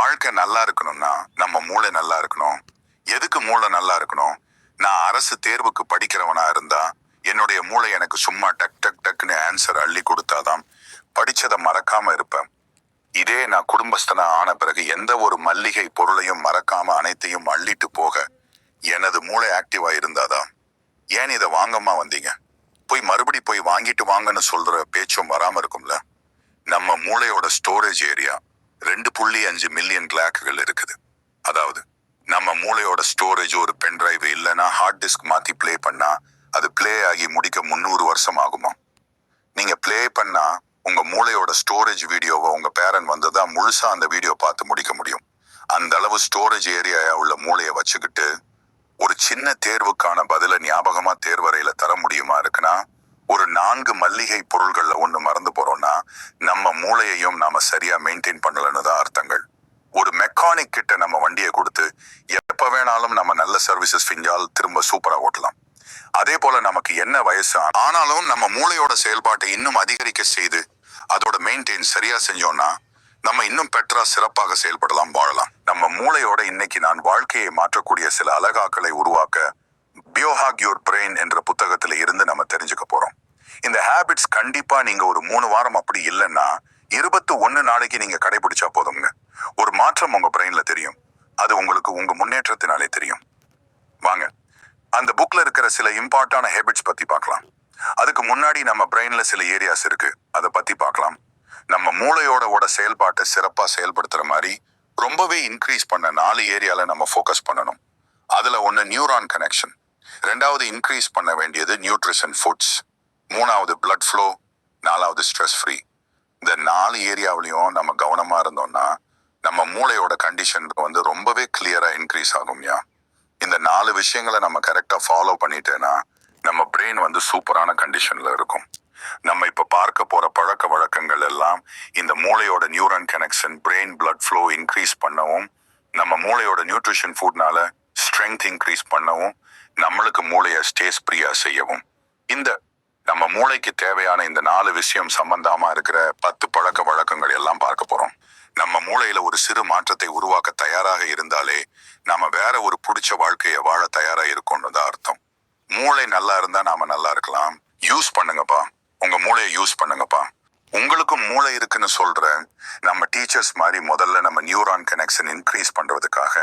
வாழ்க்கை நல்லா இருக்கணும்னா நம்ம மூளை நல்லா இருக்கணும். எதுக்கு மூளை நல்லா இருக்கணும்? நான் அரசு தேர்வுக்கு படிக்கிறவனா இருந்தா என்னுடைய மூளை எனக்கு சும்மா டக் டக் டக்னு ஆன்சர் அள்ளி கொடுத்தாதான் படிச்சதை மறக்காம இருப்பேன். இதே நான் குடும்பஸ்தனா ஆன பிறகு எந்த ஒரு மல்லிகை பொருளையும் மறக்காம அனைத்தையும் அள்ளிட்டு போக எனது மூளை ஆக்டிவா இருந்தாதான். ஏன் இதை வாங்கம்மா வந்தீங்க? போய் மறுபடி போய் வாங்கிட்டு வாங்கன்னு சொல்ற பேச்சும் வராம இருக்கும்ல? நம்ம மூளையோட ஸ்டோரேஜ் ஏரியா ரெண்டு புள்ளி அஞ்சு மில்லியன் கிளாக்குகள் இருக்குது. அதாவது நம்ம மூளையோட ஸ்டோரேஜ் ஒரு பென்ட்ரைவ் இல்லைன்னா ஹார்ட் டிஸ்க் மாற்றி ப்ளே பண்ணா அது ப்ளே ஆகி முடிக்க முந்நூறு வருஷம் ஆகுமா? நீங்க ப்ளே பண்ணா உங்க மூளையோட ஸ்டோரேஜ் வீடியோவை உங்க பேரன் வந்ததா முழுசா அந்த வீடியோ பார்த்து முடிக்க முடியும். அந்த அளவு ஸ்டோரேஜ் ஏரியா உள்ள மூளையை வச்சுக்கிட்டு ஒரு சின்ன தேர்வுக்கான பதிலை ஞாபகமா தேர்வறையில தர முடியுமா இருக்குன்னா ஒரு நான்கு மல்லிகை பொருள்கள்ல ஒன்று மறந்து போறோம்னா நம்ம மூளையையும் நாம சரியா மெயின்டைன் பண்ணலன்னு தான் அர்த்தங்கள். ஒரு மெக்கானிக் கிட்ட நம்ம வண்டியை கொடுத்து எப்ப வேணாலும் நம்ம நல்ல சர்வீசஸ் செஞ்சால் திரும்ப சூப்பரா ஓட்டலாம். அதே போல நமக்கு என்ன வயசு ஆனாலும் நம்ம மூளையோட செயல்பாட்டை இன்னும் அதிகரிக்க செய்து அதோட மெயின்டைன் சரியா செஞ்சோம்னா நம்ம இன்னும் பெற்றா சிறப்பாக செயல்படலாம் வாழலாம். நம்ம மூளையோட இன்னைக்கு நான் வாழ்க்கையை மாற்றக்கூடிய சில அழகாக்களை உருவாக்க பியோஹாக் யுவர் பிரெயின் என்ற புத்தகத்தில் இருந்து நம்ம இந்த ஹேபிட்ஸ் கண்டிப்பா நீங்க ஒரு மூணு வாரம் அப்படி இல்லைன்னா இருபத்து ஒன்னு நாளைக்கு நீங்க கடைபிடிச்சா போதுங்க ஒரு மாற்றம் உங்க பிரெயின்ல தெரியும். அது உங்களுக்கு உங்க முன்னேற்றத்தினாலே தெரியும். வாங்க. அந்த புக்ல இருக்கிற சில இம்பார்ட்டான ஹேபிட்ஸ் பத்தி பார்க்கலாம். அதுக்கு முன்னாடி நம்ம பிரெயின்ல சில ஏரியாஸ் இருக்கு. அதை பத்தி பார்க்கலாம். நம்ம மூளையோட ஓட செயல்பாட்டை சிறப்பா செயல்படுத்துற மாதிரி ரொம்பவே இன்க்ரீஸ் பண்ண நாலு ஏரியால நம்ம ஃபோக்கஸ் பண்ணணும். அதுல ஒன்று நியூரான் கனெக்ஷன் ரெண்டாவது இன்க்ரீஸ் பண்ண வேண்டியது நியூட்ரிஷன் ஃபுட்ஸ் மூணாவது பிளட் ஃப்ளோ நாலாவது ஸ்ட்ரெஸ் ஃப்ரீ இந்த நாலு ஏரியாவிலையும் நம்ம கவனமாக இருந்தோம்னா நம்ம மூளையோட கண்டிஷன் வந்து ரொம்பவே கிளியராக இன்க்ரீஸ் ஆகும்யா இந்த நாலு விஷயங்களை நம்ம கரெக்டாக ஃபாலோ பண்ணிட்டேன்னா நம்ம பிரெயின் வந்து சூப்பரான கண்டிஷனில் இருக்கும். நம்ம இப்போ பார்க்க போகிற பழக்க வழக்கங்கள் எல்லாம் இந்த மூளையோட neuron connection brain blood flow increase பண்ணவும் நம்ம மூளையோட நியூட்ரிஷன் ஃபுட்னால ஸ்ட்ரென்த் இன்க்ரீஸ் பண்ணவும் நம்மளுக்கு மூளையை ஸ்டேஸ் ஃப்ரீயாக செய்யவும். இந்த நம்ம மூளைக்கு தேவையான இந்த நாலு விஷயம் சம்பந்தமா இருக்கிற பத்து பழக்க வழக்கங்கள் எல்லாம் பார்க்க போறோம். நம்ம மூளையில ஒரு சிறு மாற்றத்தை உருவாக்க தயாராக இருந்தாலே நாம வேற ஒரு பிடிச்ச வாழ்க்கையை வாழ தயாரா இருக்கோம்னு தான் அர்த்தம். மூளை நல்லா இருந்தா நாம நல்லா இருக்கலாம். யூஸ் பண்ணுங்கப்பா. உங்க மூளையை யூஸ் பண்ணுங்கப்பா. உங்களுக்கும் மூளை இருக்குன்னு சொல்ற நம்ம டீச்சர்ஸ் மாதிரி முதல்ல நம்ம நியூரான் கனெக்ஷன் இன்க்ரீஸ் பண்றதுக்காக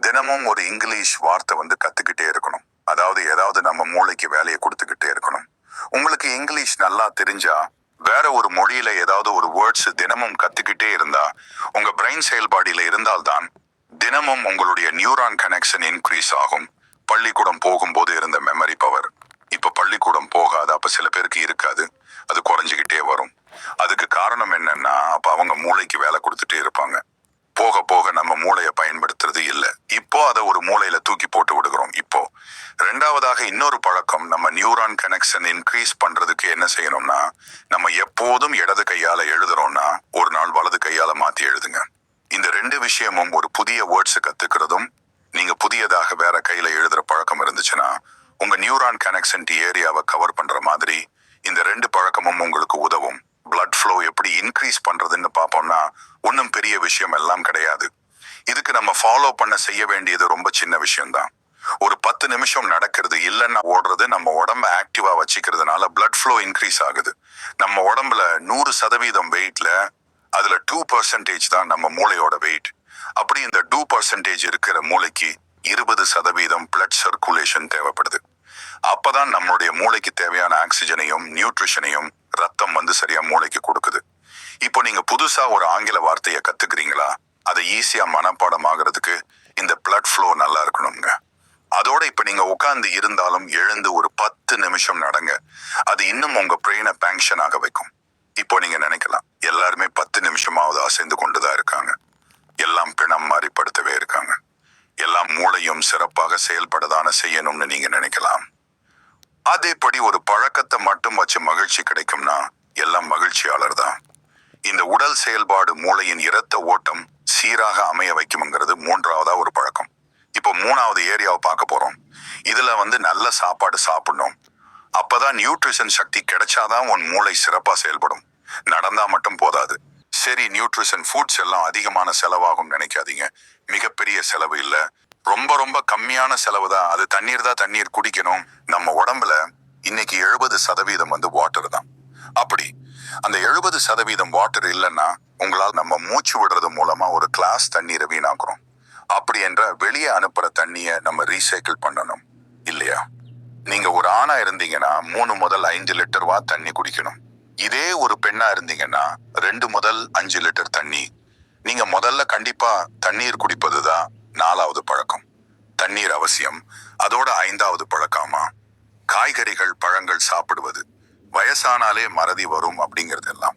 தினமும் ஒரு இங்கிலீஷ் வார்த்தை வந்து கத்துக்கிட்டே இருக்கணும். அதாவது ஏதாவது நம்ம மூளைக்கு வேலையை கொடுத்துக்கிட்டே இருக்கணும். உங்களுக்கு இங்கிலீஷ் நல்லா தெரிஞ்சா வேற ஒரு மொழியில ஏதாவது ஒரு வேர்ட்ஸ் தினமும் கத்துக்கிட்டே இருந்தா உங்க பிரெயின் செயல்பாடியில இருந்தால்தான் தினமும் உங்களுடைய நியூரான் கனெக்ஷன் இன்க்ரீஸ் ஆகும். பள்ளிக்கூடம் போகும்போது இருந்த மெமரி பவர் இப்ப பள்ளிக்கூடம் போகாது அப்ப சில பேருக்கு இருக்காது. அது குறைஞ்சுக்கிட்டே வரும். அதுக்கு காரணம் என்னன்னா அப்ப அவங்க மூளைக்கு வேலை கொடுத்துட்டே இருப்பாங்க. போக போக நம்ம மூளையை பயன்படுத்த இல்ல. இப்போ அதை ஒரு மூளையில தூக்கி போட்டு விடுகிறோம் இப்போ. ரெண்டாவதாக இன்னொரு பழக்கம் நம்ம நியூரான் கனெக்ஷன் இன்க்ரீஸ் பண்றதுக்கு என்ன செய்யணும்னா நம்ம எப்போதும் இடது கையால எழுதுறோம்னா ஒரு நாள் வலது கையால மாத்தி எழுதுங்க. இந்த ரெண்டு விஷயமும் ஒரு புதிய வேர்ட்ஸை கத்துக்கிறதும் நீங்க புதியதாக வேற கையில எழுதுற பழக்கம் இருந்துச்சுன்னா உங்க நியூரான் கனெக்ஷன் ஏரியாவை கவர் பண்ற மாதிரி இந்த ரெண்டு பழக்கமும் உங்களுக்கு உதவும். பிளட் ஃப்ளோ எப்படி இன்க்ரீஸ் பண்றதுன்னு பார்ப்போம்னா ஒன்றும் பெரிய விஷயம் எல்லாம் கிடையாது. இதுக்கு நம்ம ஃபாலோ பண்ண செய்ய வேண்டியது ரொம்ப சின்ன விஷயம்தான். ஒரு பத்து நிமிஷம் நடக்கிறது இல்லைன்னா ஓடுறது நம்ம உடம்ப ஆக்டிவா வச்சுக்கிறதுனால பிளட் ஃப்ளோ இன்க்ரீஸ் ஆகுது. நம்ம உடம்புல நூறு சதவீதம் வெயிட்ல அதுல டூ பர்சன்டேஜ் தான் நம்ம மூளையோட வெயிட் அப்படி இந்த டூ பர்சன்டேஜ் இருக்கிற மூளைக்கு இருபது சதவீதம் பிளட் சர்க்குலேஷன் தேவைப்படுது. அப்பதான் நம்மளுடைய மூளைக்கு தேவையான ஆக்சிஜனையும் நியூட்ரிஷனையும் ரத்தம் வந்து சரியா மூளைக்கு கொடுக்குது. இப்போ நீங்க புதுசா ஒரு ஆங்கில வார்த்தையை கத்துக்கிறீங்களா? அதை ஈஸியாக மனப்பாடம் ஆகுறதுக்கு இந்த பிளட் ஃப்ளோ நல்லா இருக்கணுங்க. அதோட இப்போ நீங்கள் உட்காந்து இருந்தாலும் எழுந்து ஒரு பத்து நிமிஷம் நடங்க. அது இன்னும் உங்கள் பிரெயினை பேங்ஷன் ஆக வைக்கும். இப்போ நீங்கள் நினைக்கலாம் எல்லாருமே பத்து நிமிஷமாவது அசைந்து கொண்டுதான் இருக்காங்க. எல்லாம் பிணம் மாதிரி படுத்தவே இருக்காங்க. எல்லாம் மூளையும் சிறப்பாக செயல்படதான செய்யணும்னு நீங்கள் நினைக்கலாம். அதேபடி ஒரு பழக்கத்தை மட்டும் வச்சு மகிழ்ச்சி கிடைக்கும்னா எல்லாம் மகிழ்ச்சியாளர் தான் இந்த உடல் செயல்பாடு மூளையின் இரத்த ஓட்டம் சீராக அமைய வைக்கும்ங்கிறது மூன்றாவதா ஒரு பழக்கம். இப்போ மூணாவது ஏரியாவை பார்க்க போறோம். இதுல வந்து நல்ல சாப்பாடு சாப்பிடணும். அப்பதான் நியூட்ரிஷன் சக்தி கிடைச்சாதான் உன் மூளை சிறப்பா செயல்படும். நடந்தா மட்டும் போதாது. சரி நியூட்ரிஷன் ஃபுட்ஸ் எல்லாம் அதிகமான செலவாகும் நினைக்காதீங்க. மிகப்பெரிய செலவு இல்லை. ரொம்ப ரொம்ப கம்மியான செலவு தான். அது தண்ணீர் தான் தண்ணீர் குடிக்கணும். நம்ம உடம்புல இன்னைக்கு எழுபது சதவீதம் வந்து வாட்டர் தான். அப்படி. அந்த எழுபது சதவீதம் வாட்டர் இல்லைன்னா உங்களால் நம்ம மூச்சு விடுறது மூலமா ஒரு கிளாஸ் தண்ணீரை வீணாக்குறோம். அப்படி என்ற வெளியே அனுப்புற தண்ணியை நம்ம ரீசைக்கிள் பண்ணணும். இல்லையா? நீங்க ஒரு ஆணா இருந்தீங்கன்னா மூணு முதல் ஐந்து லிட்டர் வா தண்ணி குடிக்கணும். இதே ஒரு பெண்ணா இருந்தீங்கன்னா ரெண்டு முதல் அஞ்சு லிட்டர் தண்ணி. நீங்க முதல்ல கண்டிப்பா தண்ணீர் குடிப்பது தான் நாலாவது பழக்கம். தண்ணீர் அவசியம். அதோட ஐந்தாவது பழக்கமா? காய்கறிகள் பழங்கள் சாப்பிடுவது. வயசானாலே மறதி வரும் அப்படிங்கிறது எல்லாம்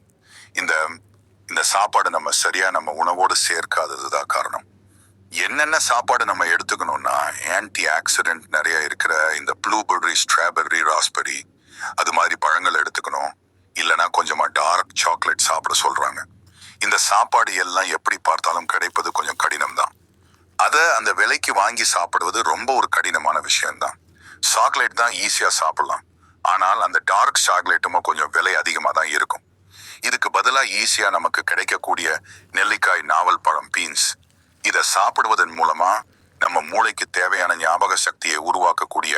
இந்த இந்த சாப்பாடு நம்ம சரியா நம்ம உணவோடு சேர்க்காதது தான் காரணம். என்னென்ன சாப்பாடு நம்ம எடுத்துக்கணும்னா ஆன்டி ஆக்சிடென்ட் நிறைய இருக்கிற இந்த ப்ளூபெர்ரி ஸ்ட்ராபெர்ரி ராஸ்பெரி அது மாதிரி பழங்கள் எடுத்துக்கணும். இல்லைன்னா கொஞ்சமா டார்க் சாக்லேட் சாப்பிட சொல்றாங்க. இந்த சாப்பாடு எல்லாம் எப்படி பார்த்தாலும் கிடைப்பது கொஞ்சம் கடினம் தான் அதை அந்த விலைக்கு வாங்கி சாப்பிடுவது ரொம்ப ஒரு கடினமான விஷயம்தான். சாக்லேட் தான் ஈஸியாக சாப்பிடலாம். ஆனால் அந்த டார்க் சாக்லேட்டுமோ கொஞ்சம் விலை அதிகமாக தான் இருக்கும். இதுக்கு பதிலாக ஈஸியாக நமக்கு கிடைக்கக்கூடிய நெல்லிக்காய் நாவல் பழம் பீன்ஸ். இதை சாப்பிடுவதன் மூலமாக நம்ம மூளைக்கு தேவையான ஞாபக சக்தியை உருவாக்கக்கூடிய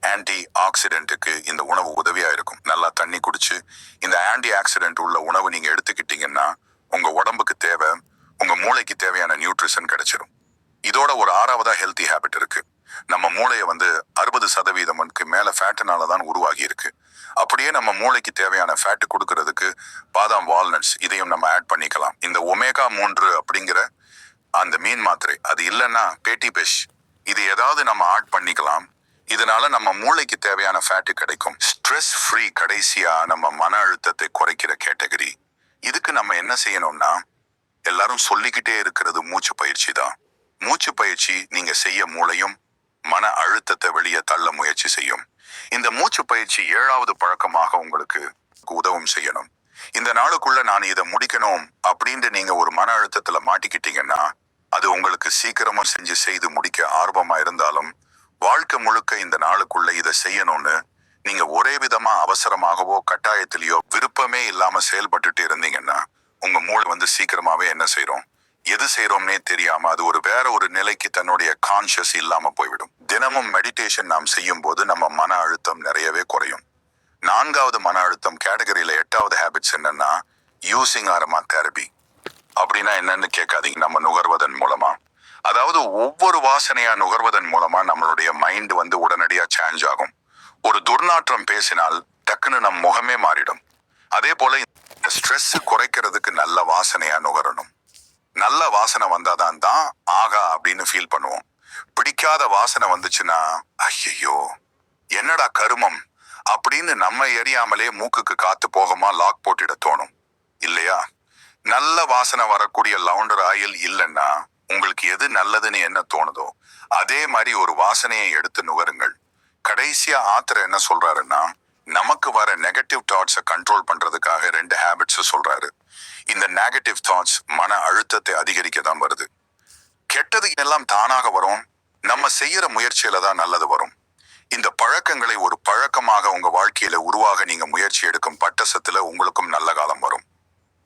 ஆன்டி ஆக்சிடென்ட்டுக்கு இந்த உணவு உதவியாக இருக்கும். நல்லா தண்ணி குடிச்சு இந்த ஆன்டி ஆக்சிடென்ட் உள்ள உணவு நீங்கள் எடுத்துக்கிட்டீங்கன்னா உங்கள் உடம்புக்கு தேவை உங்கள் மூளைக்கு தேவையான நியூட்ரிஷன் கிடைச்சிரும். இதோட ஒரு ஆறாவதா ஹெல்த்தி ஹேபிட் இருக்கு. நம்ம மூளையை வந்து அறுபது சதவீதம் மேலே ஃபேட்டுனால தான் உருவாகி இருக்கு. அப்படியே நம்ம மூளைக்கு தேவையான ஃபேட்டு கொடுக்கறதுக்கு பாதாம் வால்நட்ஸ் இதையும் நம்ம ஆட் பண்ணிக்கலாம். இந்த ஒமேகா மூன்று அப்படிங்கிற அந்த மீன் மாத்திரை அது இல்லைன்னா பேட்டி பெஷ் இது ஏதாவது நம்ம ஆட் பண்ணிக்கலாம். இதனால நம்ம மூளைக்கு தேவையான ஃபேட்டு கிடைக்கும். ஸ்ட்ரெஸ் ஃப்ரீ கடைசியா நம்ம மன அழுத்தத்தை குறைக்கிற கேட்டகரி இதுக்கு நம்ம என்ன செய்யணும்னா எல்லாரும் சொல்லிக்கிட்டே இருக்கிறது மூச்சு பயிற்சி தான். மூச்சு பயிற்சி நீங்க செய்ய மூளையும் மன அழுத்தத்தை வெளியே தள்ள முயற்சி செய்யும். இந்த மூச்சு பயிற்சி ஏழாவது பழக்கமாக உங்களுக்கு உதவும் செய்யணும். இந்த நாளுக்குள்ள நான் இதை முடிக்கணும் அப்படின்ட்டு நீங்க ஒரு மன அழுத்தத்துல மாட்டிக்கிட்டீங்கன்னா அது உங்களுக்கு சீக்கிரமா செஞ்சு செய்து முடிக்க ஆர்வமா இருந்தாலும் வாழ்க்கை முழுக்க இந்த நாளுக்குள்ள இதை செய்யணும்னு நீங்க ஒரே விதமா அவசரமாகவோ கட்டாயத்திலேயோ விருப்பமே இல்லாம செயல்பட்டுட்டு இருந்தீங்கன்னா உங்க மூளை வந்து சீக்கிரமாவே என்ன செய்யறோம் எது செய்யறோம்னே தெரியாம அது ஒரு வேற ஒரு நிலைக்கு தன்னுடைய கான்ஷியஸ் இல்லாம போய்விடும். தினமும் மெடிடேஷன் நாம் செய்யும் போது நம்ம மன அழுத்தம் நிறையவே குறையும். நான்காவது மன அழுத்தம் கேட்டகரியில எட்டாவது ஹேபிட்ஸ் என்னன்னா யூசிங் ஆரமா தெரபி அப்படின்னா என்னன்னு கேட்காதீங்க நம்ம நுகர்வதன் மூலமா. அதாவது ஒவ்வொரு வாசனையா நுகர்வதன் மூலமா நம்மளுடைய மைண்ட் வந்து உடனடியா சேஞ்ச் ஆகும். ஒரு துர்நாற்றம் பேசினால் டக்குன்னு நம் முகமே மாறிடும். அதே போல ஸ்ட்ரெஸ் குறைக்கிறதுக்கு நல்ல வாசனையா நுகரணும். நல்ல வாசனை வந்தாதான் தான் ஆகா அப்படின்னு ஃபீல் பண்ணுவோம். பிடிக்காத வாசனை வந்துச்சுன்னா ஐயையோ என்னடா கருமம் அப்படின்னு நம்ம எரியாமலே மூக்குக்கு காத்து போகமா லாக் போட்டிட தோணும். இல்லையா? நல்ல வாசனை வரக்கூடிய லவுண்டர் ஆயில் இல்லைன்னா உங்களுக்கு எது நல்லதுன்னு என்ன தோணுதோ அதே மாதிரி ஒரு வாசனையை எடுத்து நுகருங்கள். கடைசியா ஆத்திர என்ன சொல்றாருன்னா நமக்கு வர நெகட்டிவ் தாட்ஸை கண்ட்ரோல் பண்றதுக்காக ரெண்டு ஹேபிட்ஸ் சொல்றாரு. நெகட்டிவ் தாட்ஸ் மன அழுத்தத்தை அதிகரிக்க தான் வருது. கெட்டது எல்லாம் தானாக வரும். நம்ம செய்யற முயற்சியில தான் நல்லது வரும். இந்த பழக்கங்களை ஒரு பழக்கமாக உங்க வாழ்க்கையில உருவாக நீங்க முயற்சி எடுக்கும் பட்டசத்துல உங்களுக்கும் நல்ல காலம் வரும்.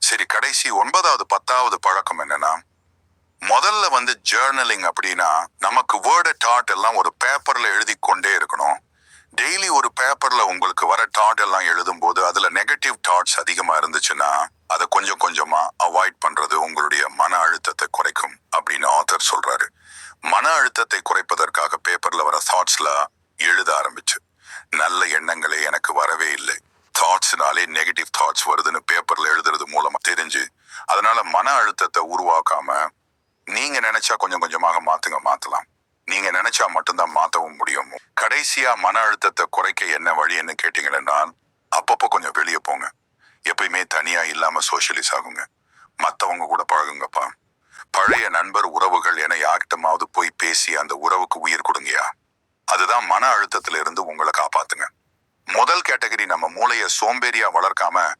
சரி கடைசி ஒன்பதாவது பத்தாவது பழக்கம் என்னன்னா முதல்ல வந்து ஜேர்னலிங் அப்படின்னா நமக்கு வேர்டு டாட் எல்லாம் ஒரு பேப்பர்ல எழுதி கொண்டே இருக்கணும். டெய்லி ஒரு பேப்பர்ல உங்களுக்கு வர டாட் எல்லாம் எழுதும் போது அதுல நெகட்டிவ் தாட்ஸ் அதிகமா இருந்துச்சுன்னா அதை கொஞ்சம் கொஞ்சமா அவாய்ட் பண்றது உங்களுடைய மன அழுத்தத்தை குறைக்கும் அப்படின்னு ஆத்தர் சொல்றாரு. மன அழுத்தத்தை குறைப்பதற்காக பேப்பர்ல வர தாட்ஸ்ல எழுத ஆரம்பிச்சு. நல்ல எண்ணங்களே எனக்கு வரவே இல்லை. தாட்ஸ்னாலே நெகட்டிவ் தாட்ஸ் வருதுன்னு பேப்பர்ல எழுதுறது மூலமா தெரிஞ்சு அதனால மன அழுத்தத்தை உருவாக்காம நீங்க நினைச்சா கொஞ்சம் கொஞ்சமாக மாத்துங்க மாத்தலாம். நீங்க நினைச்சா மட்டும்தான் மாத்தவும் முடியும். கடைசியா மன அழுத்தத்தை குறைக்க என்ன வழின்னு கேட்டீங்கன்னா அப்பப்போ கொஞ்சம் வெளியே போங்க. எப்பயுமே தனியா இல்லாம சோஷியலிஸ் ஆகுங்க. மத்தவங்க கூட பழகுங்கப்பா. பழைய நண்பர் உறவுகள் என யார்கிட்டமாவது போய் பேசி அந்த உறவுக்கு உயிர் கொடுங்கயா. அதுதான் மன அழுத்தத்துல இருந்து உங்களை காப்பாத்துங்க. முதல் கேட்டகரி நம்ம மூளைய சோம்பேறியா வளர்க்காம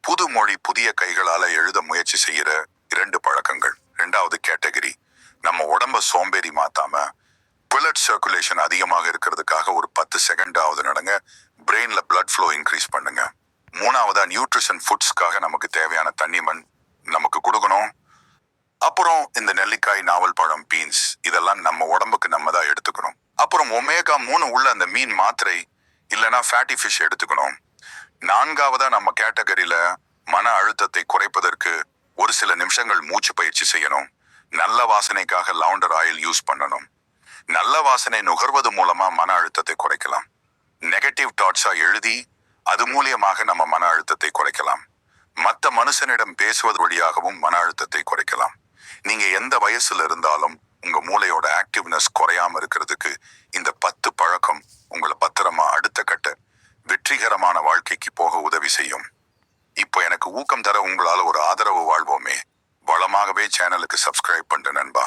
புது மொழி புதிய கைகளால எழுத முயற்சி செய்யற இரண்டு பழக்கங்கள். ரெண்டாவது கேட்டகரி நம்ம உடம்ப சோம்பேறி மாத்தாம பிளட் சர்க்குலேஷன் அதிகமாக இருக்கிறதுக்காக ஒரு பத்து செகண்ட் ஆகுது நடங்க. பிரெயினில் பிளட் ஃப்ளோ இன்க்ரீஸ் பண்ணுங்க. மூணாவதா நியூட்ரிஷன் ஃபுட்ஸ்க்காக நமக்கு தேவையான தண்ணி மண் நமக்கு கொடுக்கணும். அப்புறம் இந்த நெல்லிக்காய் நாவல் பழம் பீன்ஸ் இதெல்லாம் நம்ம உடம்புக்கு நம்ம தான் எடுத்துக்கணும். அப்புறம் ஒமேகா மூணு உள்ள அந்த மீன் மாத்திரை இல்லைன்னா ஃபேட்டி ஃபிஷ் எடுத்துக்கணும். நான்காவதா நம்ம கேட்டகரியில மன அழுத்தத்தை குறைப்பதற்கு ஒரு சில நிமிஷங்கள் மூச்சு பயிற்சி செய்யணும். நல்ல வாசனைக்காக லவுண்டர் ஆயில் யூஸ் பண்ணணும். நல்ல வாசனை நுகர்வது மூலமா மன அழுத்தத்தை குறைக்கலாம். நெகட்டிவ் தாட்ஸா எழுதி அது மூலியமாக நம்ம மன அழுத்தத்தை குறைக்கலாம். மற்ற மனுஷனிடம் பேசுவது வழியாகவும் மன அழுத்தத்தை குறைக்கலாம். நீங்க எந்த வயசுல இருந்தாலும் உங்க மூளையோட ஆக்டிவ்னஸ் குறையாம இருக்கிறதுக்கு இந்த பத்து பழக்கம் உங்களை பத்திரமா அடுத்த கட்ட வெற்றிகரமான வாழ்க்கைக்கு போக உதவி செய்யும். இப்போ எனக்கு ஊக்கம் தர உங்களால ஒரு ஆதரவு வாழ்வோமே. வளமாகவே சேனலுக்கு சப்ஸ்கிரைப் பண்ண நண்பா.